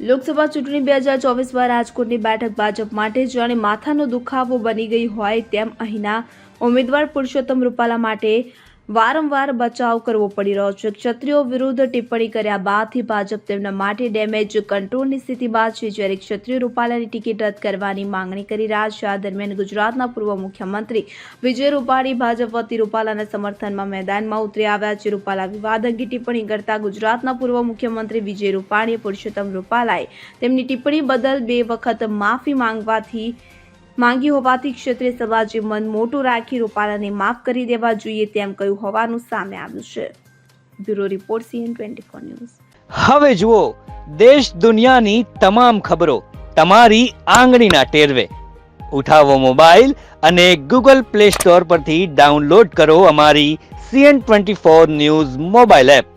લોકસભા ચૂંટણી બે હજાર ચોવીસમાં રાજકોટની બેઠક ભાજપ માટે જાણે માથાનો દુખાવો બની ગઈ હોય તેમ અહીંના ઉમેદવાર પુરુષોત્તમ રૂપાલા માટે વારંવાર બચાવ કરવો પડી રહ્યો છે. ક્ષત્રિયો વિરુદ્ધ ટિપ્પણી કર્યા બાદથી ભાજપ તેમના માટે ડેમેજ કંટ્રોલની સ્થિતિમાં છે જ્યારે ક્ષત્રિય રૂપાલાની ટિકિટ રદ કરવાની માંગણી કરી રહ્યા છે. આ દરમિયાન ગુજરાતના પૂર્વ મુખ્યમંત્રી વિજય રૂપાણી, ભાજપ વતી રૂપાલાના સમર્થનમાં મેદાનમાં ઉતરી આવ્યા છે. રૂપાલા વિવાદ અંગે ટિપ્પણી કરતા ગુજરાતના પૂર્વ મુખ્યમંત્રી વિજય રૂપાણીએ પુરુષોત્તમ રૂપાલાએ તેમની ટિપ્પણી બદલ બે વખત માફી માંગવાથી માંગી હોવાથી ક્ષેત્રે સમાજે મન મોટું રાખી રૂપાલાને માફ કરી દેવા જોઈએ તેમ કહ્યું હોવાનું સામે આવ્યું છે. Bureau report CN twenty four news. હવે જુઓ, દેશ દુનિયાની તમામ ખબરો તમારી આંગળીના ટેરવે. ઉઠાવો મોબાઈલ અને ગૂગલ પ્લે સ્ટોર પરથી ડાઉનલોડ કરો અમારી CN twenty four news mobile app.